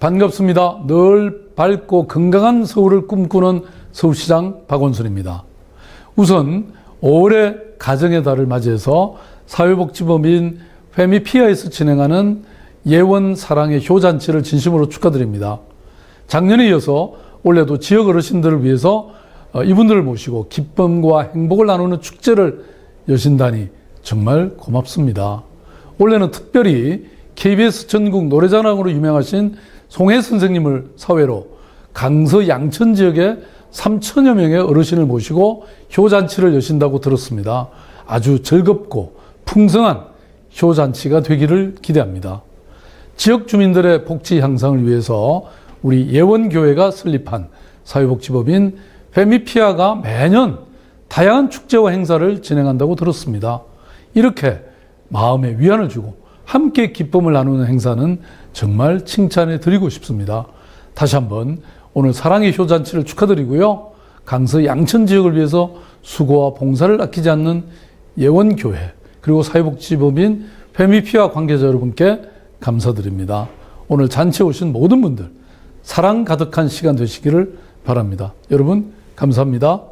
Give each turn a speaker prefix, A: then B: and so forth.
A: 반갑습니다. 늘 밝고 건강한 서울을 꿈꾸는 서울시장 박원순입니다. 우선 올해 가정의 달을 맞이해서 사회복지법인 페미피아에서 진행하는 예원 사랑의 효잔치를 진심으로 축하드립니다. 작년에 이어서 올해도 지역 어르신들을 위해서 어, 이분들을 모시고 기쁨과 행복을 나누는 축제를 여신다니 정말 고맙습니다. 올해는 특별히 KBS 전국 노래자랑으로 유명하신 송혜 선생님을 사회로 강서 양천 지역에 3천여 명의 어르신을 모시고 효잔치를 여신다고 들었습니다. 아주 즐겁고 풍성한 효잔치가 되기를 기대합니다. 지역 주민들의 복지 향상을 위해서 우리 예원교회가 설립한 사회복지법인 페미피아가 매년 다양한 축제와 행사를 진행한다고 들었습니다. 이렇게 마음에 위안을 주고 함께 기쁨을 나누는 행사는 정말 칭찬해 드리고 싶습니다. 다시 한번 오늘 사랑의 효잔치를 축하드리고요. 강서 양천 지역을 위해서 수고와 봉사를 아끼지 않는 예원교회 그리고 사회복지법인 페미피아 관계자 여러분께 감사드립니다. 오늘 잔치에 오신 모든 분들 사랑 가득한 시간 되시기를 바랍니다. 여러분 감사합니다.